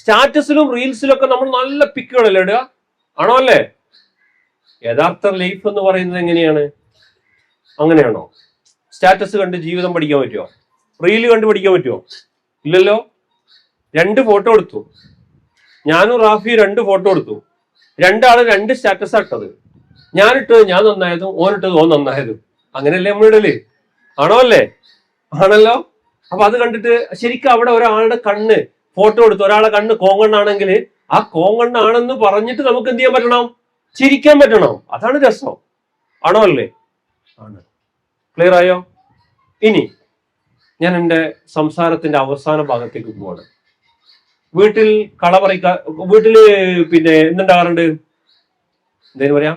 സ്റ്റാറ്റസിലും റീൽസിലും ഒക്കെ നമ്മൾ നല്ല പിക്കുകളല്ലേ ഇടുക? ആണോ അല്ലേ? യഥാർത്ഥ ലൈഫ് എന്ന് പറയുന്നത് എങ്ങനെയാണ്? അങ്ങനെയാണോ? സ്റ്റാറ്റസ് കണ്ട് ജീവിതം പഠിക്കാൻ പറ്റുമോ റീൽ കണ്ട് പഠിക്കാൻ പറ്റുമോ ഇല്ലല്ലോ? രണ്ട് ഫോട്ടോ എടുത്തു. ഞാനും റാഫി രണ്ട് ഫോട്ടോ എടുത്തു. രണ്ടാൾ രണ്ട് സ്റ്റാറ്റസ് ഇട്ടത്. ഞാനിട്ടത് ഞാൻ നന്നായതും ഓനിട്ടത് ഓൻ നന്നായതും. അങ്ങനെയല്ലേ നമ്മൾ ഇടൽ? ആണോ അല്ലേ? ആണല്ലോ? അപ്പൊ അത് കണ്ടിട്ട് ശരിക്കും അവിടെ ഒരാളുടെ കണ്ണ് ഫോട്ടോ എടുത്തു ഒരാളെ കണ്ണ് കോങ്കണ്ണാണെങ്കിൽ ആ കോങ്കണ്ണാണെന്ന് പറഞ്ഞിട്ട് നമുക്ക് എന്ത് ചെയ്യാൻ പറ്റണം? ചിരിക്കാൻ പറ്റണം. അതാണ് രസം. ആണോ അല്ലേ? ആണ്. ക്ലിയർ ആയോ? ഇനി ഞാൻ എന്റെ സംസാരത്തിന്റെ അവസാന ഭാഗത്തേക്ക് പോവാണ്. വീട്ടിൽ കള പറിക്കാ വീട്ടിൽ പിന്നെ എന്തുണ്ടാകാറുണ്ട്? എന്തേലും പറയാ?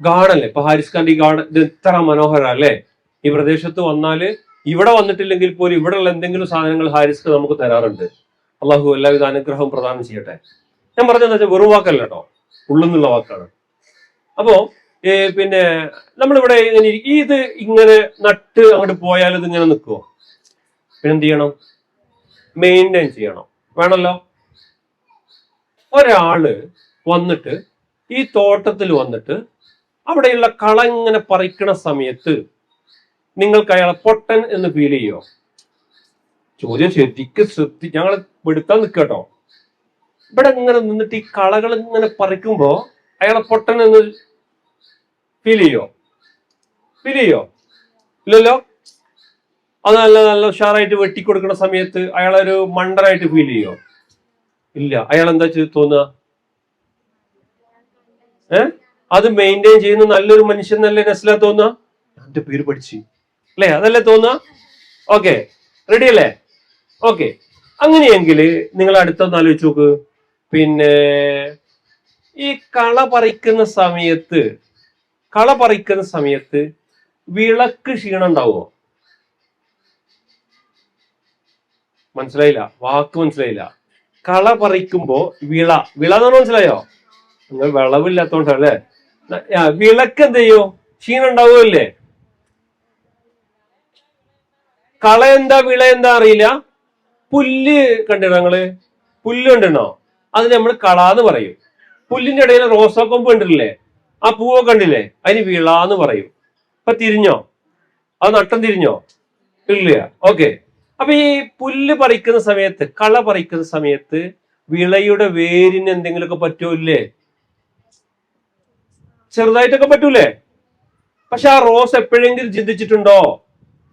ഗാർഡല്ലേ ഇപ്പൊ ഹാരിസ് ഈ ഗാർഡൻ ഇത് ഇത്ര മനോഹര അല്ലേ? ഈ പ്രദേശത്ത് വന്നാൽ ഇവിടെ വന്നിട്ടില്ലെങ്കിൽ പോലും ഇവിടെയുള്ള എന്തെങ്കിലും സാധനങ്ങൾ ഹാരിസ്ക്ക് നമുക്ക് തരാറുണ്ട്. അള്ളാഹു എല്ലാവിധ അനുഗ്രഹവും പ്രദാനം ചെയ്യട്ടെ. ഞാൻ പറഞ്ഞതെന്ന് വെച്ചാൽ വെറു വാക്കല്ല കേട്ടോ ഉള്ളുന്നുള്ള വാക്കാണ്. അപ്പോ പിന്നെ നമ്മളിവിടെ ഇങ്ങനെ ഇത് ഇങ്ങനെ നട്ട് അങ്ങോട്ട് പോയാൽ ഇത് ഇങ്ങനെ നിൽക്കുമോ പിന്നെന്ത് ചെയ്യണം മെയിന്റെയിൻ ചെയ്യണം. വേണല്ലോ? ഒരാൾ വന്നിട്ട് ഈ തോട്ടത്തിൽ വന്നിട്ട് അവിടെയുള്ള കള ഇങ്ങനെ പറിക്കണ സമയത്ത് നിങ്ങൾക്ക് അയാളെ പൊട്ടൻ എന്ന് ഫീൽ ചെയ്യോ? ചോദ്യം ശരിക്കും ശ്രദ്ധി ഞങ്ങൾ എടുത്താൽ നിൽക്കട്ടോ. ഇവിടെ ഇങ്ങനെ നിന്നിട്ട് ഈ കളകൾ ഇങ്ങനെ പറിക്കുമ്പോ അയാളെ പൊട്ടൻ എന്ന് ഫീൽ ചെയ്യോ? ഫീൽ ചെയ്യോ? ഇല്ലല്ലോ? അത് നല്ല നല്ല ഉഷാറായിട്ട് വെട്ടിക്കൊടുക്കുന്ന സമയത്ത് അയാളൊരു മണ്ടനായിട്ട് ഫീൽ ചെയ്യോ? ഇല്ല. അയാൾ എന്താ ചെയ്ത് തോന്നുക? ഏ? അത് മെയിന്റെയിൻ ചെയ്യുന്ന നല്ലൊരു മനുഷ്യൻ നല്ല നസ്ല തോന്നുക? എന്റെ പേര് പഠിച്ചു. അല്ലേ? അതല്ലേ തോന്നുക? ഓക്കെ റെഡി അല്ലേ? ഓക്കെ അങ്ങനെയെങ്കിൽ നിങ്ങൾ അടുത്തൊന്ന് ആലോചിച്ച് നോക്ക്. പിന്നെ ഈ കള പറിക്കുന്ന സമയത്ത് കള പറിക്കുന്ന സമയത്ത് വിളക്ക് ക്ഷീണം ഉണ്ടാവുമോ മനസ്സിലായില്ല. വാക്ക് മനസ്സിലായില്ല. കള പറിക്കുമ്പോ വിള വിള എന്ന് മനസ്സിലായോ? നിങ്ങൾ വിളവില്ലാത്തോണ്ടല്ലേ വിളക്ക് എന്ത് ചെയ്യോ? ക്ഷീണം ഉണ്ടാവുമല്ലേ കള എന്താ വിള എന്താ അറിയില്ല? പുല്ല് കണ്ടിട്ടോ ഞങ്ങൾ പുല്ല് കണ്ടിണോ അത് നമ്മൾ കള എന്ന് പറയും. പുല്ലിന്റെ ഇടയിൽ റോസാക്കൊമ്പ് കണ്ടിട്ടില്ലേ? ആ പൂവോ കണ്ടില്ലേ? അതിന് വിള എന്ന് പറയും. ഇപ്പൊ തിരിഞ്ഞോ? അത് നട്ടം തിരിഞ്ഞോ? ഇല്ല. ഓക്കെ. അപ്പൊ ഈ പുല്ല് പറിക്കുന്ന സമയത്ത് കള പറിക്കുന്ന സമയത്ത് വിളയുടെ വേരിന് എന്തെങ്കിലുമൊക്കെ പറ്റൂല്ലേ ചെറുതായിട്ടൊക്കെ പറ്റൂലേ? പക്ഷെ ആ റോസ് എപ്പോഴെങ്കിലും ചിന്തിച്ചിട്ടുണ്ടോ?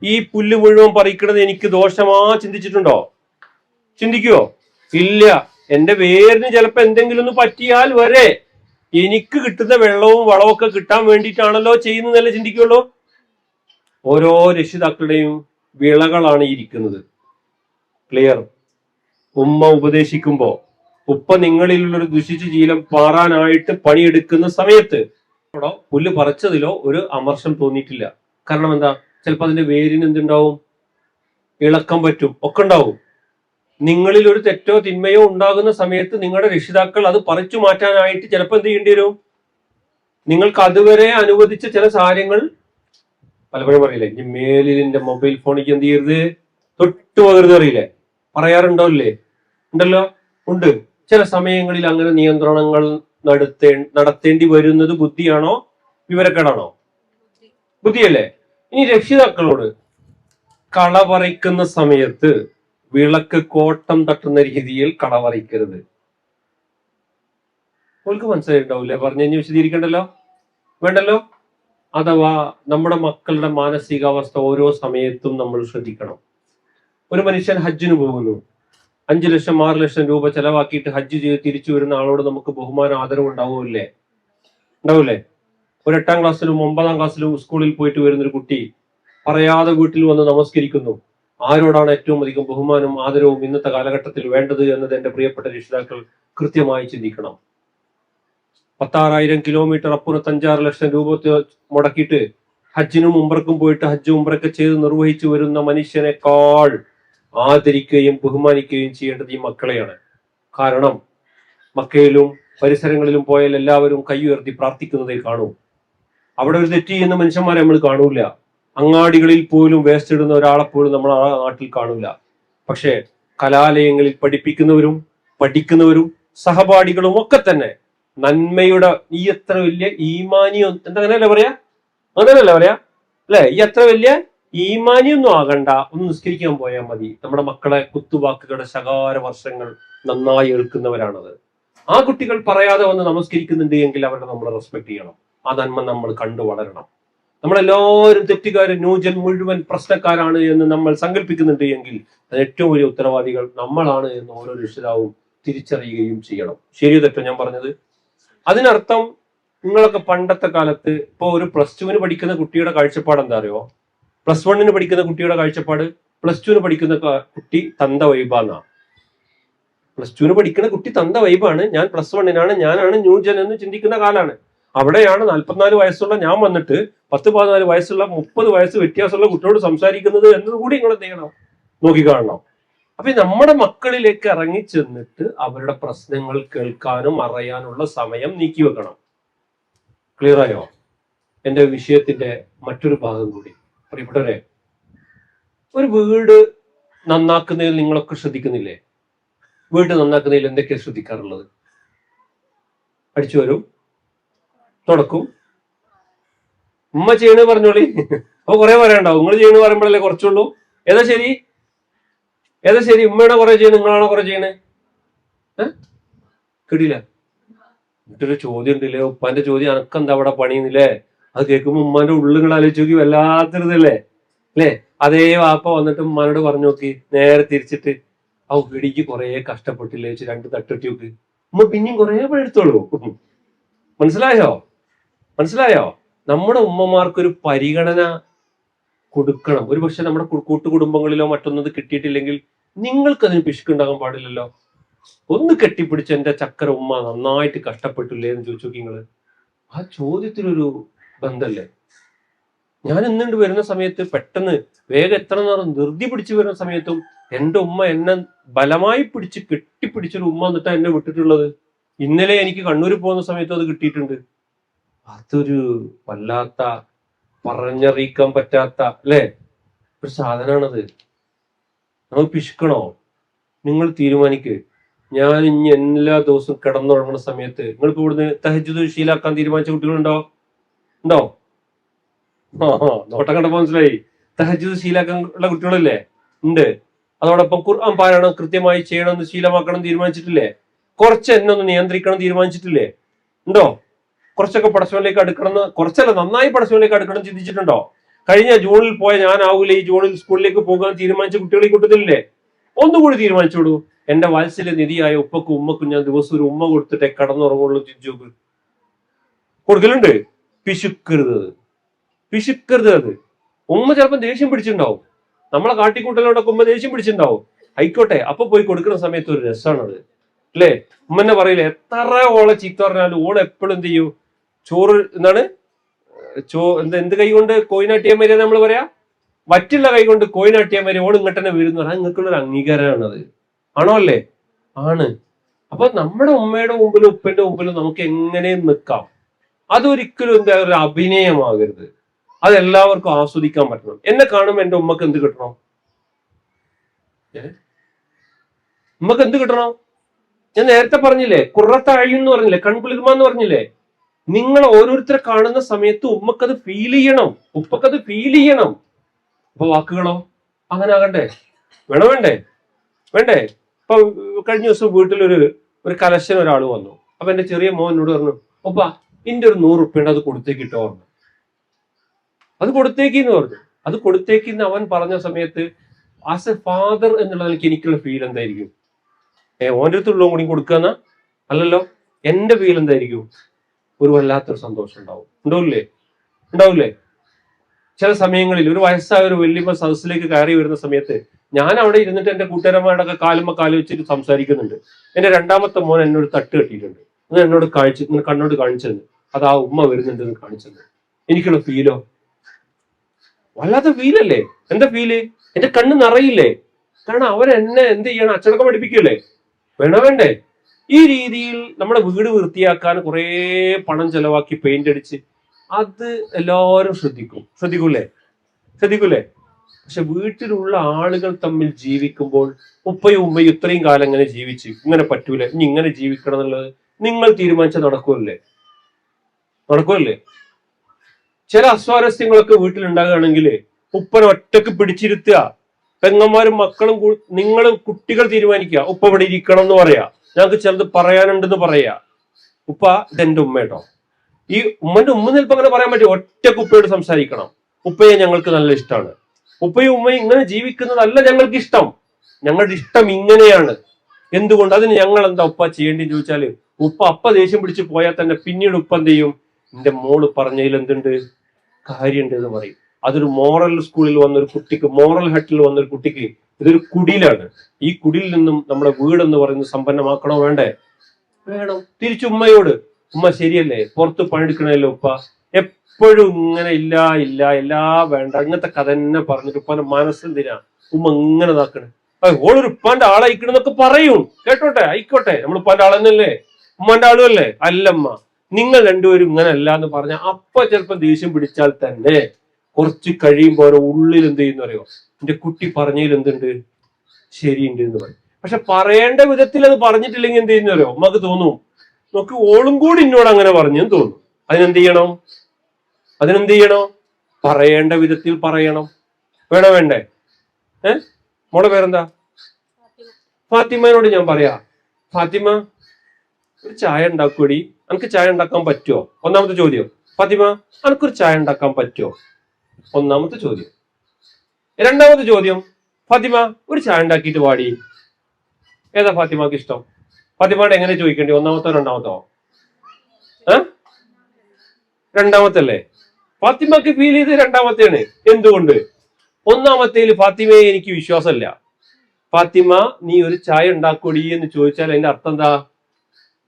ഈ പുല്ല് മുഴുവൻ പറിക്കണത് എനിക്ക് ദോഷമാ ചിന്തിച്ചിട്ടുണ്ടോ? ചിന്തിക്കുവോ? ഇല്ല. എന്റെ വേരിന് ചിലപ്പോ എന്തെങ്കിലും ഒന്ന് പറ്റിയാൽ വരെ എനിക്ക് കിട്ടുന്ന വെള്ളവും വളവും ഒക്കെ കിട്ടാൻ വേണ്ടിയിട്ടാണല്ലോ ചെയ്യുന്നതല്ലേ ചിന്തിക്കുള്ളൂ? ഓരോ രക്ഷിതാക്കളുടെയും വിളകളാണ് ഇരിക്കുന്നത്. ക്ലിയർ ഉമ്മ ഉപദേശിക്കുമ്പോ ഉപ്പ നിങ്ങളിലുള്ളൊരു ദുഷിച്ച ശീലം പാറാനായിട്ട് പണിയെടുക്കുന്ന സമയത്ത് അവിടെ പുല്ല് പറിച്ചതിലോ ഒരു അമർഷം തോന്നിയിട്ടില്ല. കാരണം എന്താ? ചിലപ്പോ അതിന്റെ വേരിന് എന്തുണ്ടാവും? ഇളക്കം പറ്റും. ഒക്കെ ഉണ്ടാവും. നിങ്ങളിൽ ഒരു തെറ്റോ തിന്മയോ ഉണ്ടാകുന്ന സമയത്ത് നിങ്ങളുടെ രക്ഷിതാക്കൾ അത് പറിച്ചു മാറ്റാനായിട്ട് ചിലപ്പോൾ എന്ത് ചെയ്യേണ്ടി വരും? നിങ്ങൾക്ക് അതുവരെ അനുവദിച്ച ചില കാര്യങ്ങൾ പലപ്പോഴും പറയില്ലേ ഇനി മേലിൽ എന്റെ മൊബൈൽ ഫോണിക്ക് എന്ത് ചെയ്യരുത്? തൊട്ട് പോകരുത് അറിയില്ലേ പറയാറുണ്ടോ അല്ലേ ഉണ്ടല്ലോ? ഉണ്ട്. ചില സമയങ്ങളിൽ അങ്ങനെ നിയന്ത്രണങ്ങൾ നടത്തേ നടത്തേണ്ടി വരുന്നത് ബുദ്ധിയാണോ? വിവരക്കേടാണോ? ബുദ്ധിയല്ലേ? ഇനി രക്ഷിതാക്കളോട് കള സമയത്ത് വിളക്ക് കോട്ടം തട്ടുന്ന രീതിയിൽ കളവറിക്കരുത് ഓൾക്ക് മനസ്സിലായിട്ടുണ്ടാവില്ലേ പറഞ്ഞു കഴിഞ്ഞ് വിശദീകരിക്കണ്ടല്ലോ? വേണ്ടല്ലോ? അഥവാ നമ്മുടെ മക്കളുടെ മാനസികാവസ്ഥ ഓരോ സമയത്തും നമ്മൾ ശ്രദ്ധിക്കണം. ഒരു മനുഷ്യൻ ഹജ്ജിന് പോകുന്നു. അഞ്ചു ലക്ഷം ആറ് ലക്ഷം രൂപ ചെലവാക്കിയിട്ട് ഹജ്ജ് ചെയ്ത് തിരിച്ചു വരുന്ന ആളോട് നമുക്ക് ബഹുമാനം ആദരവ് ഉണ്ടാവുമല്ലേ ഉണ്ടാവില്ലേ? ഒരു എട്ടാം ക്ലാസ്സിലും ഒമ്പതാം ക്ലാസ്സിലും സ്കൂളിൽ പോയിട്ട് വരുന്ന ഒരു കുട്ടി പറയാതെ വീട്ടിൽ വന്ന് നമസ്കരിക്കുന്നു. ആരോടാണ് ഏറ്റവും അധികം ബഹുമാനവും ആദരവും ഇന്നത്തെ കാലഘട്ടത്തിൽ വേണ്ടത് എന്നത് എന്റെ പ്രിയപ്പെട്ട രക്ഷിതാക്കൾ കൃത്യമായി ചിന്തിക്കണം. പത്താറായിരം കിലോമീറ്റർ അപ്പുറത്ത് അഞ്ചാറ് ലക്ഷം രൂപ മുടക്കിയിട്ട് ഹജ്ജിനും ഉംറക്കും പോയിട്ട് ഹജ്ജ് ഉംറയൊക്കെ ചെയ്ത് നിർവഹിച്ചു വരുന്ന മനുഷ്യനേക്കാൾ ആദരിക്കുകയും ബഹുമാനിക്കുകയും ചെയ്യേണ്ടത് ഈ മക്കളെയാണ്. കാരണം മക്കയിലും പരിസരങ്ങളിലും പോയാൽ എല്ലാവരും കൈ ഉയർത്തി പ്രാർത്ഥിക്കുന്നതേ കാണൂ. അവിടെ ഒരു തെറ്റ് ചെയ്യുന്ന മനുഷ്യന്മാരെ നമ്മൾ കാണൂല. അങ്ങാടികളിൽ പോലും വേസ്റ്റ് ഇടുന്ന ഒരാളെ പോലും നമ്മൾ ആ നാട്ടിൽ കാണില്ല പക്ഷേ കലാലയങ്ങളിൽ പഠിപ്പിക്കുന്നവരും പഠിക്കുന്നവരും സഹപാഠികളും ഒക്കെ തന്നെ നന്മയുടെ ഈ എത്ര വലിയ ഈമാനിയോ എന്താ അങ്ങനെയല്ലേ പറയാ? അങ്ങനെയല്ലേ പറയാ? അല്ലെ? ഈ അത്ര വലിയ ഈമാനിയൊന്നും ആകണ്ട. ഒന്ന് നിസ്കരിക്കാൻ പോയാൽ മതി. നമ്മുടെ മക്കളെ കുത്തുവാക്കുകളുടെ ശകാര വർഷങ്ങൾ നന്നായി ഏൽക്കുന്നവരാണത്. ആ കുട്ടികൾ പറയാതെ വന്ന് നമസ്കരിക്കുന്നുണ്ട് എങ്കിൽ അവരുടെ നമ്മൾ റെസ്പെക്ട് ചെയ്യണം. ആ നന്മ നമ്മൾ കണ്ടു വളരണം. നമ്മളെല്ലാവരും തെറ്റുകാരും ന്യൂജൻ മുഴുവൻ പ്രശ്നക്കാരാണ് എന്ന് നമ്മൾ സങ്കല്പിക്കുന്നുണ്ട് എങ്കിൽ അത് ഏറ്റവും വലിയ ഉത്തരവാദികൾ നമ്മളാണ് എന്ന് ഓരോ രക്ഷിതാവും തിരിച്ചറിയുകയും ചെയ്യണം. ശരിയോ തെറ്റോ ഞാൻ പറഞ്ഞത്? അതിനർത്ഥം നിങ്ങളൊക്കെ പണ്ടത്തെ കാലത്ത് ഇപ്പൊ ഒരു പ്ലസ് ടുവിന് പഠിക്കുന്ന കുട്ടിയുടെ കാഴ്ചപ്പാട് എന്താ അറിയോ? പ്ലസ് വണ്ണിന് പഠിക്കുന്ന കുട്ടിയുടെ കാഴ്ചപ്പാട് പ്ലസ് ടുവിന് പഠിക്കുന്ന കുട്ടി തന്ത വൈബാന്നാ പ്ലസ് ടുവിന് പഠിക്കുന്ന കുട്ടി തന്ത വൈബാണ് ഞാൻ പ്ലസ് വണ്ണിനാണ് ഞാനാണ് ന്യൂജൻ എന്ന് ചിന്തിക്കുന്ന കാലാണ്. അവിടെയാണ് നാൽപ്പത്തിനാല് വയസ്സുള്ള ഞാൻ വന്നിട്ട് പത്ത് പതിനാല് വയസ്സുള്ള മുപ്പത് വയസ്സ് വ്യത്യാസമുള്ള കുട്ടിയോട് സംസാരിക്കുന്നത് എന്നത് കൂടി നിങ്ങൾ എന്ത് ചെയ്യണം? നോക്കിക്കാണണം അപ്പൊ നമ്മുടെ മക്കളിലേക്ക് ഇറങ്ങി ചെന്നിട്ട് അവരുടെ പ്രശ്നങ്ങൾ കേൾക്കാനും അറിയാനുള്ള സമയം നീക്കി വെക്കണം. ക്ലിയർ ആയോ? എന്റെ വിഷയത്തിന്റെ മറ്റൊരു ഭാഗം കൂടി. പ്രിയപ്പെട്ടവരെ ഒരു വീട് നന്നാക്കുന്നതിൽ നിങ്ങളൊക്കെ ശ്രദ്ധിക്കുന്നില്ലേ? വീട് നന്നാക്കുന്നതിൽ എന്തൊക്കെയാണ് ശ്രദ്ധിക്കാറുള്ളത്? അടിച്ചു വരും. തുടക്കും. ഉമ്മ ചെയ്യണ പറഞ്ഞോളി. അപ്പൊ കുറെ പറയാണ്ടാവും. നിങ്ങൾ ചെയ്യണ പറയുമ്പോഴല്ലേ കുറച്ചുള്ളൂ. ഏതാ ശരി? ഏതാ ശരി? ഉമ്മയാണോ കുറെ ചെയ്യണേ നിങ്ങളാണോ കുറെ ചെയ്യണേ കിടില്ല എന്നിട്ടൊരു ചോദ്യം ഉണ്ടല്ലേ ഉപ്പാന്റെ ചോദ്യം അനക്കെന്താ അവിടെ പണിയുന്നില്ലേ? അത് കേൾക്കുമ്പോ ഉമ്മാന്റെ ഉള്ളുകൾ ആലോചിച്ച് നോക്കി അല്ലേ? അതേ വാപ്പ വന്നിട്ട് ഉമ്മാനോട് പറഞ്ഞു നോക്കി. നേരെ തിരിച്ചിട്ട് ആ ഇടിക്ക് കുറെ കഷ്ടപ്പെട്ടില്ലേ? വെച്ച് രണ്ട് തട്ടിട്ടി നോക്ക്. ഉമ്മ പിന്നെയും കുറെ പഴുത്തോളൂ മനസ്സിലായോ? മനസ്സിലായോ? നമ്മുടെ ഉമ്മമാർക്കൊരു പരിഗണന കൊടുക്കണം. ഒരു പക്ഷെ നമ്മുടെ കൂട്ടുകുടുംബങ്ങളിലോ മറ്റൊന്നത് കിട്ടിയിട്ടില്ലെങ്കിൽ നിങ്ങൾക്ക് അതിന് പിശുക്കുണ്ടാകാൻ പാടില്ലല്ലോ. ഒന്ന് കെട്ടിപ്പിടിച്ച് എന്റെ ചക്കര ഉമ്മ നന്നായിട്ട് കഷ്ടപ്പെട്ടില്ലേ എന്ന് ചോദിച്ചു നിങ്ങൾ ആ ചോദ്യത്തിലൊരു ബന്ധല്ലേ? ഞാൻ ഇന്നുണ്ട് വരുന്ന സമയത്ത് പെട്ടെന്ന് വേഗം എത്ര നേരം ധൃതി പിടിച്ചു വരുന്ന സമയത്തും എന്റെ ഉമ്മ എന്നെ ബലമായി പിടിച്ച് കെട്ടിപ്പിടിച്ചൊരു ഉമ്മ എന്നിട്ടാ എന്നെ വിട്ടിട്ടുള്ളത്. ഇന്നലെ എനിക്ക് കണ്ണൂർ പോകുന്ന സമയത്തും അത് കിട്ടിയിട്ടുണ്ട്. അതൊരു വല്ലാത്ത പറഞ്ഞറിയിക്കാൻ പറ്റാത്ത അല്ലേ? ഒരു സാധനമാണത് നമ്മൾ പിശുക്കണോ? നിങ്ങൾ തീരുമാനിക്ക്. ഞാൻ ഇനി എല്ലാ ദിവസവും കിടന്നുറങ്ങുന്ന സമയത്ത് നിങ്ങളിപ്പോ ഇവിടുന്ന് തഹജുദ് ശീലാക്കാൻ തീരുമാനിച്ച കുട്ടികളുണ്ടോ? ഉണ്ടോ? ആ നോട്ടം കണ്ടപ്പോ മനസ്സിലായി. തഹജുദ് ശീലാക്കാൻ ഉള്ള കുട്ടികളില്ലേ? ഉണ്ട്. അതോടൊപ്പം ഖുർആൻ പാരായണം കൃത്യമായി ചെയ്യണമെന്ന് ശീലമാക്കണം തീരുമാനിച്ചിട്ടില്ലേ? കുറച്ച് എന്നെ ഒന്ന് നിയന്ത്രിക്കണം തീരുമാനിച്ചിട്ടില്ലേ? ഉണ്ടോ? കുറച്ചൊക്കെ പടച്ചവനിലേക്ക് അടുക്കണം എന്ന് കുറച്ചല്ല നന്നായി പടച്ചവനിലേക്ക് അടുക്കണം ചിന്തിച്ചിട്ടുണ്ടോ? കഴിഞ്ഞ ജൂണിൽ പോയ ഞാൻ ആവില്ല ഈ ജൂണിൽ സ്കൂളിലേക്ക് പോകാൻ തീരുമാനിച്ച കുട്ടികളെ കൂട്ടത്തിലില്ലേ? ഒന്നുകൂടി തീരുമാനിച്ചോളൂ എന്റെ വാത്സല്യ നിധിയായ ഉപ്പക്കും ഉമ്മക്കും ഞാൻ ദിവസം ഒരു ഉമ്മ കൊടുത്തിട്ടേ കടന്നുറങ്ങുള്ളൂ ചിന്തിച്ചു നോക്ക് കൊടുക്കലുണ്ട്. പിശുക്കരുത് പിശുക്കരുത് അത്. ഉമ്മ ചിലപ്പോൾ ദേഷ്യം പിടിച്ചിട്ടുണ്ടാവും. നമ്മളെ കാട്ടിക്കൂട്ടലോടൊക്കെ ഉമ്മ ദേഷ്യം പിടിച്ചിട്ടുണ്ടാവും. ആയിക്കോട്ടെ അപ്പൊ പോയി കൊടുക്കുന്ന സമയത്ത് ഒരു രസമാണത് അല്ലേ? ഉമ്മന്നെ പറയില്ലേ എത്ര ഓളെ ചീത്ത പറഞ്ഞാലും ഓൾ എപ്പോഴും എന്ത് ചെയ്യൂ? ചോറ് എന്താണ്? ചോ എന്താ എന്ത് കൈ കൊണ്ട് കോയിനാട്ടിയാൻ വരിക നമ്മൾ പറയാ? വറ്റുള്ള കൈ കൊണ്ട് കോയിനാട്ടിയാൻ വരിക ഓൾ ഇങ്ങോട്ട് തന്നെ വരുന്ന പറഞ്ഞാൽ നിങ്ങൾക്കുള്ളൊരു അംഗീകാരമാണത്. ആണോ അല്ലേ? ആണ്. അപ്പൊ നമ്മുടെ ഉമ്മയുടെ മുമ്പിലും ഉപ്പന്റെ മുമ്പിലും നമുക്ക് എങ്ങനെയും നിൽക്കാം അതൊരിക്കലും എന്താ ഒരു അഭിനയമാകരുത്. അത് എല്ലാവർക്കും ആസ്വദിക്കാൻ പറ്റണം. എന്നെ കാണുമ്പോൾ എന്റെ ഉമ്മക്ക് എന്ത് കിട്ടണം? ഉമ്മക്ക് എന്ത് കിട്ടണം? ഞാൻ നേരത്തെ പറഞ്ഞില്ലേ കുറത്താഴി എന്ന് പറഞ്ഞില്ലേ കൺകുളിർമ എന്ന് പറഞ്ഞില്ലേ? നിങ്ങൾ ഓരോരുത്തരെ കാണുന്ന സമയത്ത് ഉമ്മക്കത് ഫീൽ ചെയ്യണം ഉപ്പക്കത് ഫീൽ ചെയ്യണം. അപ്പൊ വാക്കുകളോ? അങ്ങനെ ആകണ്ടേ? വേണോ വേണ്ടേ? വേണ്ടേ? ഇപ്പൊ കഴിഞ്ഞ ദിവസം വീട്ടിലൊരു ഒരു കലശൻ ഒരാൾ വന്നു. അപ്പൊ എന്റെ ചെറിയ മോൻ എന്നോട് പറഞ്ഞു ഒപ്പ ഇന്റെ ഒരു നൂറ് ഉപ്പയുണ്ട് അത് കൊടുത്തേക്കിട്ടോ പറഞ്ഞു. അത് കൊടുത്തേക്കിന്ന് പറഞ്ഞു. അത് കൊടുത്തേക്കിന്ന് അവൻ പറഞ്ഞ സമയത്ത് ആസ് എ ഫാദർ എന്നുള്ള നിലയ്ക്ക് എനിക്കുള്ള ഫീൽ എന്തായിരിക്കും? ഓന്റെ അടുത്തുള്ളതും കൂടി കൊടുക്കുക അല്ലല്ലോ എന്റെ ഫീൽ എന്തായിരിക്കും? ഒരു വല്ലാത്തൊരു സന്തോഷം ഉണ്ടാവും. ഉണ്ടാവില്ലേ? ഉണ്ടാവില്ലേ? ചില സമയങ്ങളിൽ ഒരു വയസ്സായ ഒരു വലിയ സദസ്സിലേക്ക് കയറി വരുന്ന സമയത്ത് ഞാൻ അവിടെ ഇരുന്നിട്ട് എന്റെ കൂട്ടുകാരന്മാരുടെ ഒക്കെ കാലുമ്മ കാൽ വെച്ചിട്ട് സംസാരിക്കുന്നുണ്ട്. എന്റെ രണ്ടാമത്തെ മോൻ എന്നോട് തട്ട് കെട്ടിയിട്ടുണ്ട്. അത് എന്നോട് കാണിച്ചു കണ്ണോട് കാണിച്ചത് അത് ആ ഉമ്മ വരുന്നുണ്ട് എന്ന് കാണിച്ചത് എനിക്കുള്ള ഫീലോ വല്ലാത്ത ഫീലല്ലേ എന്താ ഫീൽ എന്റെ കണ്ണ് നിറയില്ലേ? കാരണം അവരെന്നെ എന്ത് ചെയ്യണം? അച്ചടക്കം പഠിപ്പിക്കൂലേ വേണോ വേണ്ടേ ഈ രീതിയിൽ നമ്മുടെ വീട് വൃത്തിയാക്കാൻ കുറേ പണം ചെലവാക്കി പെയിന്റ് അടിച്ച് അത് എല്ലാവരും ശ്രദ്ധിക്കും. ശ്രദ്ധിക്കൂലേ ശ്രദ്ധിക്കൂലേ പക്ഷെ വീട്ടിലുള്ള ആളുകൾ തമ്മിൽ ജീവിക്കുമ്പോൾ ഉപ്പയും ഉമ്മയും ഇത്രയും കാലം ഇങ്ങനെ ജീവിച്ച് ഇങ്ങനെ പറ്റൂല ഇനി ഇങ്ങനെ ജീവിക്കണം എന്നുള്ളത് നിങ്ങൾ തീരുമാനിച്ചാൽ നടക്കുമല്ലേ നടക്കുമല്ലേ ചില അസ്വാരസ്യങ്ങളൊക്കെ വീട്ടിലുണ്ടാകുകയാണെങ്കിൽ ഉപ്പനെ ഒറ്റയ്ക്ക് പിടിച്ചിരുത്തുക. പെങ്ങന്മാരും മക്കളും നിങ്ങൾ കുട്ടികൾ തീരുമാനിക്കുക. ഉപ്പ ഇവിടെ ഇരിക്കണം എന്ന് പറയാ. ഞങ്ങൾക്ക് ചിലത് പറയാനുണ്ടെന്ന് പറയാ. ഉപ്പ ഇതെന്റെ ഉമ്മ ഈ ഉമ്മന്റെ ഉമ്മ ചിലപ്പോ അങ്ങനെ പറയാൻ പറ്റും. ഒറ്റയ്ക്ക് ഉപ്പയോട് സംസാരിക്കണം. ഉപ്പയെ ഞങ്ങൾക്ക് നല്ല ഇഷ്ടമാണ് ഉപ്പയും ഉമ്മയും ഇങ്ങനെ ജീവിക്കുന്നതല്ല ഞങ്ങൾക്ക് ഇഷ്ടം. ഞങ്ങളുടെ ഇഷ്ടം ഇങ്ങനെയാണ്. എന്തുകൊണ്ട്? അതിന് ഞങ്ങൾ എന്താ ഉപ്പ ചെയ്യേണ്ടി ചോദിച്ചാൽ ഉപ്പ അപ്പ ദേഷ്യം പിടിച്ച് പോയാൽ തന്നെ പിന്നീട് ഉപ്പ എന്ത് ചെയ്യും? എന്റെ മോൾ പറഞ്ഞതിൽ എന്തുണ്ട്? കാര്യമുണ്ട് എന്ന് പറയും. അതൊരു മോറൽ സ്കൂളിൽ വന്നൊരു കുട്ടിക്ക് മോറൽ ഹട്ടിൽ വന്നൊരു കുട്ടിക്ക് ഇതൊരു കുടിലാണ്. ഈ കുടിയിൽ നിന്നും നമ്മുടെ വീട് എന്ന് പറയുന്നത് സമ്പന്നമാക്കണോ വേണ്ടേ? വേണം. തിരിച്ചു ഉമ്മയോട് ഉമ്മ ശരിയല്ലേ? പുറത്ത് പണിയെടുക്കണല്ലോ ഉപ്പ. എപ്പോഴും ഇങ്ങനെ ഇല്ല ഇല്ല എല്ലാ വേണ്ട. അങ്ങനത്തെ കഥ തന്നെ പറഞ്ഞിട്ട് ഉപ്പാന്റെ മനസ്സെന്തിനാ ഉമ്മ ഇങ്ങനെ ഇതാക്കണേ. ഓളൊരു ഉപ്പാന്റെ ആളയക്കണെന്നൊക്കെ പറയും. കേട്ടോട്ടെ? ആയിക്കോട്ടെ. നമ്മൾ ഉപ്പാന്റെ ആളെന്നല്ലേ ഉമ്മാന്റെ ആളുമല്ലേ അല്ലമ്മ. നിങ്ങൾ രണ്ടുപേരും ഇങ്ങനെ അല്ല എന്ന് പറഞ്ഞ അപ്പ ചിലപ്പോ ദേഷ്യം പിടിച്ചാൽ തന്നെ കുറച്ച് കഴിയുമ്പോൾ ഓരോ ഉള്ളിൽ എന്ത് ചെയ്യുന്നു അറിയോ? എന്റെ കുട്ടി പറഞ്ഞതിൽ എന്തുണ്ട്? ശരിയുണ്ട് എന്ന് പറയും. പക്ഷെ പറയേണ്ട വിധത്തിൽ അത് പറഞ്ഞിട്ടില്ലെങ്കിൽ എന്ത് ചെയ്യുന്നു അറിയോ? അമ്മയ്ക്ക് തോന്നും. നോക്ക് ഓളും കൂടി എന്നോട് അങ്ങനെ പറഞ്ഞു തോന്നും. അതിനെന്ത് ചെയ്യണം? അതിനെന്ത് ചെയ്യണം? പറയേണ്ട വിധത്തിൽ പറയണം. വേണോ വേണ്ടേ? ഏ? മോളെ പേരെന്താ? ഫാത്തിമയോട് ഞാൻ പറയാ. ഫാത്തിമ ഒരു ചായ ഉണ്ടാക്കൂടി എനിക്ക് ചായ ഉണ്ടാക്കാൻ പറ്റുമോ ഒന്നാമത്തെ ചോദ്യം. ഫാത്തിമ എനിക്കൊരു ചായ ഉണ്ടാക്കാൻ പറ്റുമോ ഒന്നാമത്തെ ചോദ്യം. രണ്ടാമത്തെ ചോദ്യം ഫാത്തിമ ഒരു ചായ ഉണ്ടാക്കിയിട്ട് വാടി. ഏതാ ഫാത്തിമക്ക് ഇഷ്ടം? ഫാത്തിമയുടെ എങ്ങനെ ചോദിക്കേണ്ടി? ഒന്നാമത്തോ രണ്ടാമത്തോ? രണ്ടാമത്തല്ലേ? ഫാത്തിമക്ക് ഫീൽ ചെയ്ത് രണ്ടാമത്തെയാണ്. എന്തുകൊണ്ട്? ഒന്നാമത്തേൽ ഫാത്തിമയെ എനിക്ക് വിശ്വാസമല്ല. ഫാത്തിമ നീ ഒരു ചായ ഉണ്ടാക്കൂടി എന്ന് ചോദിച്ചാൽ അതിന്റെ അർത്ഥം എന്താ?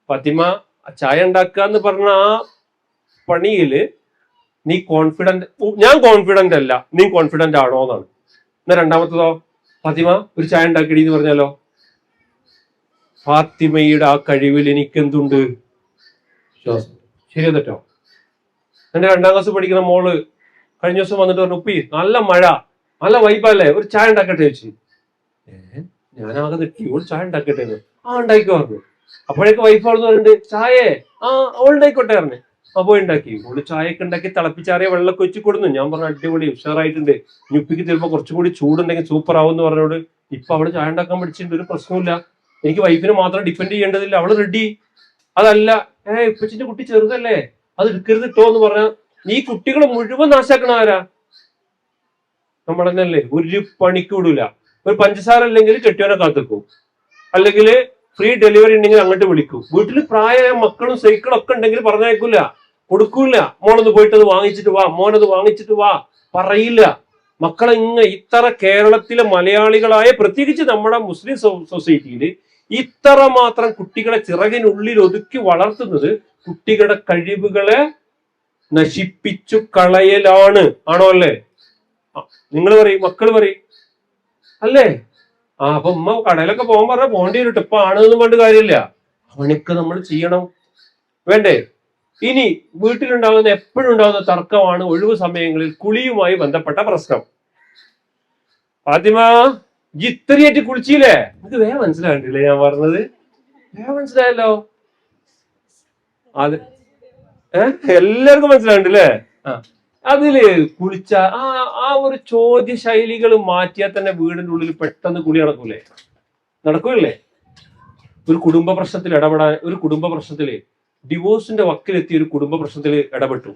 ഫാത്തിമ ചായ ഉണ്ടാക്കുക എന്ന് പറഞ്ഞ ആ പണിയിൽ നീ കോൺഫിഡന്റ് ഞാൻ കോൺഫിഡന്റ് അല്ല നീ കോൺഫിഡന്റ് ആണോ എന്നാണ്. എന്നാ രണ്ടാമത്തതോ? ഫാത്തിമ ഒരു ചായ ഉണ്ടാക്കിടി എന്ന് പറഞ്ഞാലോ? ഫാത്തിമയുടെ ആ കഴിവിൽ എനിക്ക് എന്തുണ്ട് ശരിയോ തെറ്റോ എന്റെ രണ്ടാം ക്ലാസ് പഠിക്കുന്ന മോൾ കഴിഞ്ഞ ദിവസം വന്നിട്ട് പറഞ്ഞു ഉപ്പി നല്ല മഴ നല്ല വൈബല്ലേ ഒരു ചായ ഉണ്ടാക്കട്ടെ ചോദിച്ചു ഞാൻ ഞാനാകെ നിൽക്കി ഒരു ചായ ഉണ്ടാക്കട്ടെ ആ ഉണ്ടാക്കി പറഞ്ഞു. അപ്പോഴേക്ക് വൈഫ് അവിടെ പറഞ്ഞിട്ട് ചായേ ആ അവൾ ഉണ്ടായിക്കോട്ടെ പറഞ്ഞു. അപ്പൊ ഉണ്ടാക്കി. ഓൾ ചായയൊക്കെ ഉണ്ടാക്കി തിളപ്പിച്ചാറിയ വെള്ളമൊക്കെ വെച്ച് കൊടുന്നു. ഞാൻ പറഞ്ഞു അടിപൊളി ഉഷാറായിട്ടുണ്ട്. ഞുപ്പിക്ക് ഉപ്പിക്ക് ചിലപ്പോ കുറച്ചും കൂടി ചൂടുണ്ടെങ്കിൽ സൂപ്പർ ആവും എന്ന് പറഞ്ഞോട് ഇപ്പൊ അവൾ ചായ ഉണ്ടാക്കാൻ പഠിച്ചിട്ടുണ്ട്. ഒരു പ്രശ്നമില്ല എനിക്ക് വൈഫിനെ മാത്രം ഡിപ്പെൻഡ് ചെയ്യേണ്ടതില്ല. അവൾ റെഡി അതല്ല ഏ ഇപ്പച്ചിന്റെ കുട്ടി ചെറുതല്ലേ? അത് എടുക്കരുത് ഇട്ടോ എന്ന് പറഞ്ഞാൽ നീ കുട്ടികളെ മുഴുവൻ നാശാക്കണ ആരാ? നമ്മൾ തന്നെയല്ലേ ഒരു പണിക്ക് വിടൂല ഒരു പഞ്ചസാര അല്ലെങ്കിൽ കെട്ടിയവനെ കാത്തിക്കും. അല്ലെങ്കിൽ ഫ്രീ ഡെലിവറി ഉണ്ടെങ്കിൽ അങ്ങോട്ട് വിളിക്കും. വീട്ടിൽ പ്രായമായ മക്കളും സൈക്കിളും ഒക്കെ ഉണ്ടെങ്കിൽ പറഞ്ഞേക്കൂല കൊടുക്കൂല. മോളൊന്ന് പോയിട്ട് അത് വാങ്ങിച്ചിട്ട് വാ. മോനത് വാങ്ങിച്ചിട്ട് വാ. പറയില്ല. മക്കളെ ഇങ്ങ ഇത്ര കേരളത്തിലെ മലയാളികളായ പ്രത്യേകിച്ച് നമ്മുടെ മുസ്ലിം സൊസൈറ്റിയിൽ ഇത്ര മാത്രം കുട്ടികളെ ചിറകിനുള്ളിൽ ഒതുക്കി വളർത്തുന്നത് കുട്ടികളുടെ കഴിവുകളെ നശിപ്പിച്ചു കളയലാണ്. ആണോ അല്ലേ? നിങ്ങൾ പറയും മക്കൾ പറയും. അല്ലേ? ആ അപ്പൊ ഉമ്മ കടയിലൊക്കെ പോകാൻ പറഞ്ഞാൽ പോകേണ്ടി വരും ഇപ്പൊ ആണെന്നും പണ്ട് കാര്യമില്ല. അവനൊക്കെ നമ്മൾ ചെയ്യണം. വേണ്ടേ? ഇനി വീട്ടിലുണ്ടാകുന്ന എപ്പോഴും ഉണ്ടാകുന്ന തർക്കമാണ് ഒഴിവ് സമയങ്ങളിൽ കുളിയുമായി ബന്ധപ്പെട്ട പ്രശ്നം. ഫാത്തിമ ഇത്രയായിട്ട് കുളിച്ചില്ലേ? അത് വേഗം മനസ്സിലാകണ്ടില്ലേ ഞാൻ പറഞ്ഞത്? വേഗം മനസ്സിലായല്ലോ. അത് ഏഹ് എല്ലാവർക്കും മനസ്സിലാകണ്ടല്ലേ? ആ. അതിൽ കുളിച്ച ആ ആ ഒരു ചോദ്യ ശൈലികൾ മാറ്റിയാൽ തന്നെ വീടിന്റെ ഉള്ളിൽ പെട്ടെന്ന് കുളി നടക്കൂലേ? നടക്കൂലേ? ഒരു കുടുംബ പ്രശ്നത്തിൽ ഇടപെടാൻ ഒരു കുടുംബ പ്രശ്നത്തിൽ ഡിവോഴ്സിന്റെ വക്കിലെത്തിയ ഒരു കുടുംബ പ്രശ്നത്തിൽ ഇടപെട്ടു.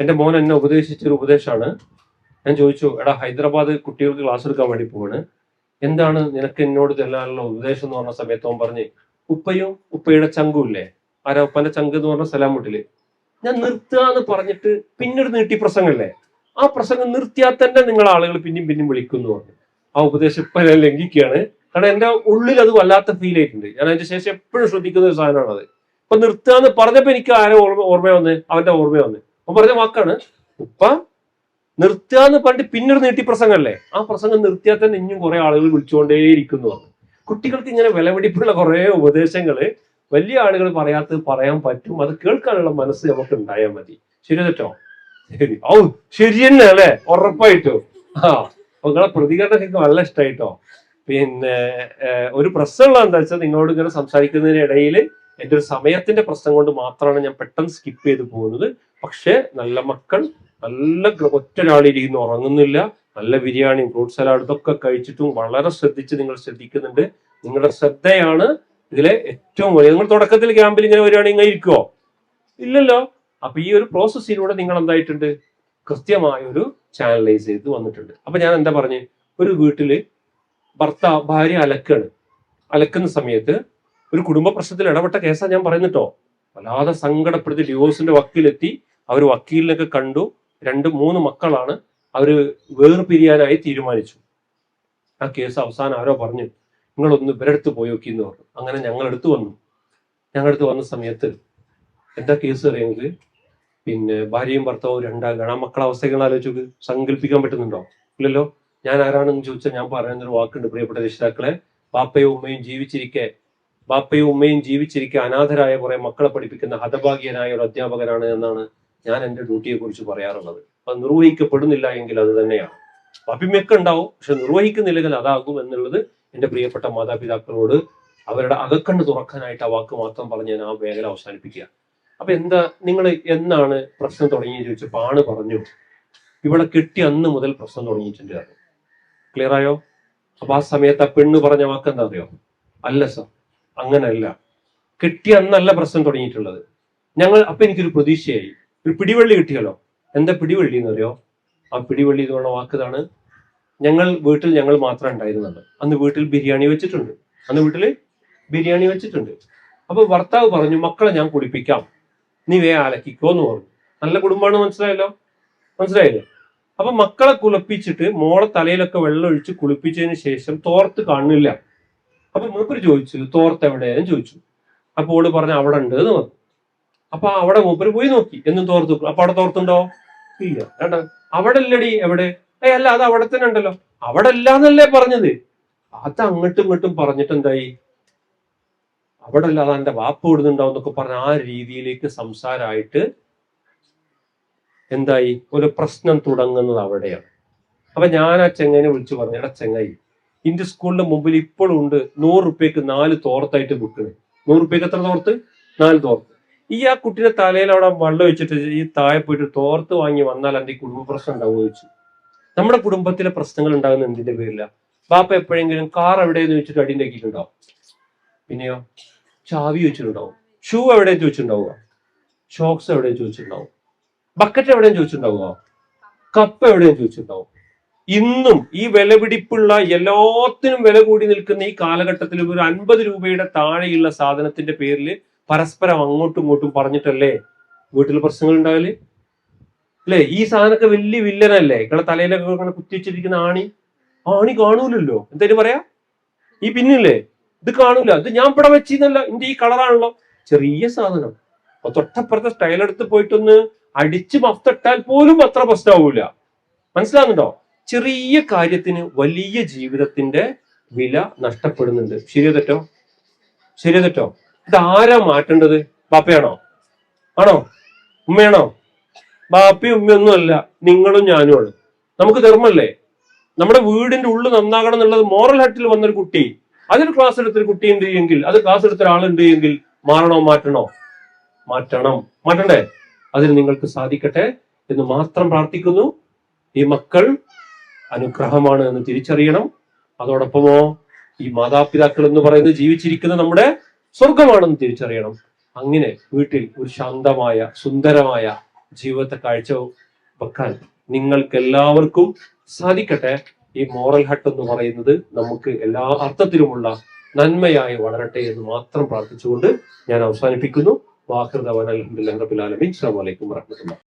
എന്റെ മോൻ എന്നെ ഉപദേശിച്ചൊരു ഉപദേശമാണ്. ഞാൻ ചോദിച്ചു എടാ ഹൈദരാബാദ് കുട്ടികൾക്ക് ക്ലാസ് എടുക്കാൻ വേണ്ടി പോവാണ്. എന്താണ് നിനക്ക് എന്നോട് ചെല്ലാനുള്ള ഉപദേശം എന്ന് പറഞ്ഞ സമയത്ത് അവൻ പറഞ്ഞ് ഉപ്പയും ഉപ്പയുടെ ചങ്കും ഇല്ലേ? ആരാ ഉപ്പന്റെ ചങ്ക് എന്ന് പറഞ്ഞ സലാമുട്ടിൽ ഞാൻ നിർത്തുക എന്ന് പറഞ്ഞിട്ട് പിന്നീട് നീട്ടി പ്രസംഗമല്ലേ? ആ പ്രസംഗം നിർത്തിയാൽ തന്നെ നിങ്ങൾ ആളുകൾ പിന്നെയും പിന്നെയും വിളിക്കുന്നു പറഞ്ഞു. ആ ഉപദേശം ഇപ്പൊ ഞാൻ ലംഘിക്കുകയാണ്. കാരണം എന്റെ ഉള്ളിൽ അത് വല്ലാത്ത ഫീൽ ആയിട്ടുണ്ട്. ഞാൻ അതിന്റെ ശേഷം എപ്പോഴും ശ്രദ്ധിക്കുന്ന ഒരു സാധനമാണ് ഇപ്പൊ നിർത്തുക എന്ന് പറഞ്ഞപ്പോ എനിക്ക് ആരെ ഓർമ്മ ഓർമ്മ വന്ന്? അവന്റെ ഓർമ്മ വന്ന്. അപ്പൊ പറഞ്ഞ വാക്കാണ് ഉപ്പ നിർത്തുക എന്ന് പറഞ്ഞിട്ട് പിന്നീട് നീട്ടി പ്രസംഗമല്ലേ ആ പ്രസംഗം നിർത്തിയാൽ തന്നെ ഇനിയും കുറെ ആളുകൾ വിളിച്ചുകൊണ്ടേയിരിക്കുന്നു കുട്ടികൾക്ക് ഇങ്ങനെ വിലപിടിപ്പുള്ള കുറെ ഉപദേശങ്ങൾ വലിയ ആളുകൾ പറയാത്തത് പറയാൻ പറ്റും. അത് കേൾക്കാനുള്ള മനസ്സ് നമുക്ക് ഉണ്ടായാൽ മതി. ശരി തെറ്റോ ശരി. ഔ ശരി തന്നെ അല്ലേ? ഉറപ്പായിട്ടോ. ആ നിങ്ങളെ പ്രതികരണം എനിക്ക് വളരെ ഇഷ്ടമായിട്ടോ പിന്നെ ഒരു പ്രശ്നമുള്ള എന്താ വെച്ചാൽ നിങ്ങളോട് ഇങ്ങനെ സംസാരിക്കുന്നതിനിടയിൽ എന്റെ ഒരു സമയത്തിന്റെ പ്രശ്നം കൊണ്ട് മാത്രമാണ് ഞാൻ പെട്ടെന്ന് സ്കിപ്പ് ചെയ്ത് പോകുന്നത്. പക്ഷേ നല്ല മക്കൾ നല്ല ഗ്ര- ഒറ്റ ഒരാളിരിക്കുന്നു ഉറങ്ങുന്നില്ല നല്ല ബിരിയാണിയും ഫ്രൂട്ട് സലാഡ് ഇതൊക്കെ കഴിച്ചിട്ടും വളരെ ശ്രദ്ധിച്ച് നിങ്ങൾ ശ്രദ്ധിക്കുന്നുണ്ട്. നിങ്ങളുടെ ശ്രദ്ധയാണ് ഇതിലെ ഏറ്റവും വലിയ നിങ്ങൾ തുടക്കത്തിൽ ക്യാമ്പിൽ ഇങ്ങനെ വരികയാണെങ്കിൽ ഇങ്ങനെ ഇരിക്കുവോ? ഇല്ലല്ലോ. അപ്പൊ ഈ ഒരു പ്രോസസ്സിലൂടെ നിങ്ങൾ എന്തായിട്ടുണ്ട്? കൃത്യമായ ഒരു ചാനലൈസ് ചെയ്ത് വന്നിട്ടുണ്ട്. അപ്പൊ ഞാൻ എന്താ പറഞ്ഞു? ഒരു വീട്ടിൽ ഭർത്താവ് ഭാര്യ അലക്കാണ്. അലക്കുന്ന സമയത്ത് ഒരു കുടുംബ പ്രശ്നത്തിൽ ഇടപെട്ട കേസാണ് ഞാൻ പറയുന്നിട്ടോ. വല്ലാതെ സങ്കടപ്പെടുത്തി ഡിവോഴ്സിന്റെ വക്കീലെത്തി. അവർ വക്കീലിനൊക്കെ കണ്ടു. രണ്ട് മൂന്ന് മക്കളാണ് അവർ വേർപിരിയാനായി തീരുമാനിച്ചു. ആ കേസ് അവസാനം ആരോ പറഞ്ഞു നിങ്ങളൊന്ന് ഇവരെടുത്ത് പോയോക്കി എന്ന് പറഞ്ഞു. അങ്ങനെ ഞങ്ങൾ എടുത്തു വന്നു. ഞങ്ങളടുത്ത് വന്ന സമയത്ത് എന്താ കേസ് അറിയുന്നത്? പിന്നെ ഭാര്യയും ഭർത്താവും രണ്ടാ ആ മക്കളെ അവസ്ഥകൾ ആലോചിച്ച് സങ്കല്പിക്കാൻ പറ്റുന്നുണ്ടോ? ഇല്ലല്ലോ. ഞാൻ ആരാണെന്ന് ചോദിച്ചാൽ ഞാൻ പറയുന്നൊരു വാക്കുണ്ട് പ്രിയപ്പെട്ട രക്ഷിതാക്കളെ. പാപ്പയും ഉമ്മയും ജീവിച്ചിരിക്കെ ബാപ്പയും ഉമ്മയും ജീവിച്ചിരിക്കുക അനാഥരായ കുറെ മക്കളെ പഠിപ്പിക്കുന്ന ഹതഭാഗ്യനായ ഒരു അധ്യാപകനാണ് എന്നാണ് ഞാൻ എന്റെ ഡ്യൂട്ടിയെ കുറിച്ച് പറയാറുള്ളത്. അത് നിർവഹിക്കപ്പെടുന്നില്ല എങ്കിൽ അത് തന്നെയാണ്. ബാപ്പിമ്മയൊക്കെ ഉണ്ടാവും പക്ഷെ നിർവഹിക്കുന്നില്ലെങ്കിൽ അതാകും എന്നുള്ളത് എന്റെ പ്രിയപ്പെട്ട മാതാപിതാക്കളോട് അവരുടെ അകക്കണ്ണ് തുറക്കാനായിട്ട് ആ വാക്ക് മാത്രം പറഞ്ഞ് ഞാൻ ആ മേഖല അവസാനിപ്പിക്കുക. അപ്പൊ എന്താ നിങ്ങൾ എന്നാണ് പ്രശ്നം തുടങ്ങി ചോദിച്ച് ആണ് പറഞ്ഞു ഇവിടെ കിട്ടി അന്ന് മുതൽ പ്രശ്നം തുടങ്ങിയിട്ടുണ്ട് ക്ലിയർ ആയോ? അപ്പൊ ആ സമയത്ത് ആ പെണ്ണ് പറഞ്ഞ വാക്ക് എന്താ അറിയോ? അല്ല സർ. അങ്ങനല്ല. കിട്ടിയ അന്നല്ല പ്രശ്നം തുടങ്ങിയിട്ടുള്ളത്. ഞങ്ങൾ അപ്പൊ എനിക്കൊരു പ്രതീക്ഷയായി. ഒരു പിടിവള്ളി കിട്ടിയല്ലോ. എന്താ പിടിവള്ളി എന്ന് പറയോ ആ പിടിവള്ളി എന്ന് പറഞ്ഞ വാക്കതാണ് ഞങ്ങൾ വീട്ടിൽ ഞങ്ങൾ മാത്രം ഉണ്ടായിരുന്നത്. അന്ന് വീട്ടിൽ ബിരിയാണി വെച്ചിട്ടുണ്ട്. അന്ന് വീട്ടിൽ ബിരിയാണി വെച്ചിട്ടുണ്ട്. അപ്പൊ ഭർത്താവ് പറഞ്ഞു മക്കളെ ഞാൻ കുടിപ്പിക്കാം. നീ വേ ആലക്കിക്കോ എന്ന് പറഞ്ഞു. നല്ല കുടുംബമാണ് മനസ്സിലായല്ലോ? മനസ്സിലായില്ലേ? അപ്പൊ മക്കളെ കുളിപ്പിച്ചിട്ട് മോളെ തലയിലൊക്കെ വെള്ളം ഒഴിച്ച് കുളിപ്പിച്ചതിന് ശേഷം തോർത്ത് കാണില്ല അപ്പൊ മൂപ്പര് ചോദിച്ചു തോർത്ത് എവിടെയെന്ന് ചോദിച്ചു. അപ്പൊ ഓൾ പറഞ്ഞു അവിടെ ഉണ്ട് എന്ന് പറഞ്ഞു. അപ്പൊ അവിടെ മൂപ്പര് പോയി നോക്കി. എന്നും തോർത്ത്. അപ്പൊ അവിടെ തോർത്തുണ്ടോ? ഇല്ല. വേണ്ട അവിടെ അല്ലടി എവിടെ? ഏ അല്ല അത് അവിടെ തന്നെ ഉണ്ടല്ലോ. അവിടെ അല്ലാന്നല്ലേ പറഞ്ഞത്. അത് അങ്ങോട്ടും ഇങ്ങോട്ടും പറഞ്ഞിട്ട് എന്തായി? അവിടെ അല്ല എന്റെ വാപ്പ് വിടുന്നുണ്ടാവും എന്നൊക്കെ പറഞ്ഞ ആ രീതിയിലേക്ക് സംസാരമായിട്ട് എന്തായി? ഒരു പ്രശ്നം തുടങ്ങുന്നത് അവിടെയാണ്. അപ്പൊ ഞാൻ ആ ചെങ്ങനെ വിളിച്ചു പറഞ്ഞു എടാ ചെങ്ങായി ഇന്റെ സ്കൂളിന്റെ മുമ്പിൽ ഇപ്പോഴും ഉണ്ട് നൂറ് റുപ്യക്ക് നാല് തോർത്തായിട്ട് കുട്ടികൾ നൂറ് റുപ്യക്ക് എത്ര തോർത്ത്? നാല് തോർത്ത്. ഈ ആ കുട്ടിയുടെ തലയിൽ അവിടെ വെള്ളം വെച്ചിട്ട് ഈ താഴെ പോയിട്ട് തോർത്ത് വാങ്ങി വന്നാൽ എന്റെ കുടുംബ പ്രശ്നം ഉണ്ടാവുക ചോദിച്ചു. നമ്മുടെ കുടുംബത്തിലെ പ്രശ്നങ്ങൾ ഉണ്ടാകുന്ന എന്തിന്റെ പേരില്ല ബാപ്പ എപ്പോഴെങ്കിലും കാർ എവിടെയെന്ന് വെച്ചിട്ട് കീഴിലുണ്ടാവും പിന്നെയോ? ചാവി വെച്ചിട്ടുണ്ടാവും. ഷൂ എവിടെ ചോദിച്ചിട്ടുണ്ടാവുക? ഷോക്സ് എവിടെ ചോദിച്ചിട്ടുണ്ടാവും. ബക്കറ്റ് എവിടെയും ചോദിച്ചിട്ടുണ്ടാവുക? കപ്പ് എവിടെയും ചോദിച്ചിട്ടുണ്ടാവും. ഇന്നും ഈ വിലപിടിപ്പുള്ള എല്ലാത്തിനും വില കൂടി നിൽക്കുന്ന ഈ കാലഘട്ടത്തിൽ ഒരു അൻപത് രൂപയുടെ താഴെയുള്ള സാധനത്തിന്റെ പേരിൽ പരസ്പരം അങ്ങോട്ടും ഇങ്ങോട്ടും പറഞ്ഞിട്ടല്ലേ? വീട്ടിൽ പ്രശ്നങ്ങൾ ഉണ്ടാവൽ അല്ലേ? ഈ സാധനമൊക്കെ വലിയ വില്ലനല്ലേ? നിങ്ങളെ തലയിലൊക്കെ കുത്തിവെച്ചിരിക്കുന്ന ആണി. ആണി കാണൂലല്ലോ. എന്തായാലും പറയാ. ഈ പിന്നില്ലേ? ഇത് കാണൂല. ഇത് ഞാൻ ഇവിടെ വെച്ചിരുന്നല്ല എന്റെ ഈ കളറാണല്ലോ. ചെറിയ സാധനം. അപ്പൊ തൊട്ടപ്പുറത്തെ സ്റ്റൈലെടുത്ത് പോയിട്ടൊന്ന് അടിച്ച് മഫ്തിട്ടാൽ പോലും അത്ര പ്രശ്നമാവൂല. മനസ്സിലാകുന്നുണ്ടോ ചെറിയ കാര്യത്തിന് വലിയ ജീവിതത്തിന്റെ വില നഷ്ടപ്പെടുന്നുണ്ട്. ശരിയോ തെറ്റോ? ശരിയോ തെറ്റോ? ഇത് ആരാ മാറ്റേണ്ടത്? ബാപ്പയാണോ? ആണോ? ഉമ്മയാണോ? ബാപ്പയും ഉമ്മയൊന്നും അല്ല. നിങ്ങളും ഞാനുമാണ് നമുക്ക് ധർമ്മല്ലേ? നമ്മുടെ വീടിന്റെ ഉള്ളു നന്നാകണം എന്നുള്ളത് മോറൽ ഹട്ടിൽ വന്നൊരു കുട്ടി. അതിൽ ക്ലാസ് എടുത്തൊരു കുട്ടി ഉണ്ട് എങ്കിൽ അത് ക്ലാസ് എടുത്ത ഒരാളുണ്ട് എങ്കിൽ മാറണോ മാറ്റണോ? മാറ്റണം. മാറ്റണ്ടേ? അതിന് നിങ്ങൾക്ക് സാധിക്കട്ടെ എന്ന് മാത്രം പ്രാർത്ഥിക്കുന്നു. ഈ മക്കൾ അനുഗ്രഹമാണ് എന്ന് തിരിച്ചറിയണം. അതോടൊപ്പമോ ഈ മാതാപിതാക്കൾ എന്ന് പറയുന്നത് ജീവിച്ചിരിക്കുന്ന നമ്മുടെ സ്വർഗമാണെന്ന് തിരിച്ചറിയണം. അങ്ങനെ വീട്ടിൽ ഒരു ശാന്തമായ സുന്ദരമായ ജീവിതത്തെ കാഴ്ച വെക്കാൻ നിങ്ങൾക്ക് എല്ലാവർക്കും സാധിക്കട്ടെ. ഈ മോറൽ ഹട്ട് എന്ന് പറയുന്നത് നമുക്ക് എല്ലാ അർത്ഥത്തിലുമുള്ള നന്മയായി വളരട്ടെ എന്ന് മാത്രം പ്രാർത്ഥിച്ചുകൊണ്ട് ഞാൻ അവസാനിപ്പിക്കുന്നു. വാഹൃദവൻ അലഹമുല്ലാ റബിൻ അലമിൻ അസ്സാം വലൈക്കും വാഹമത്തുള്ള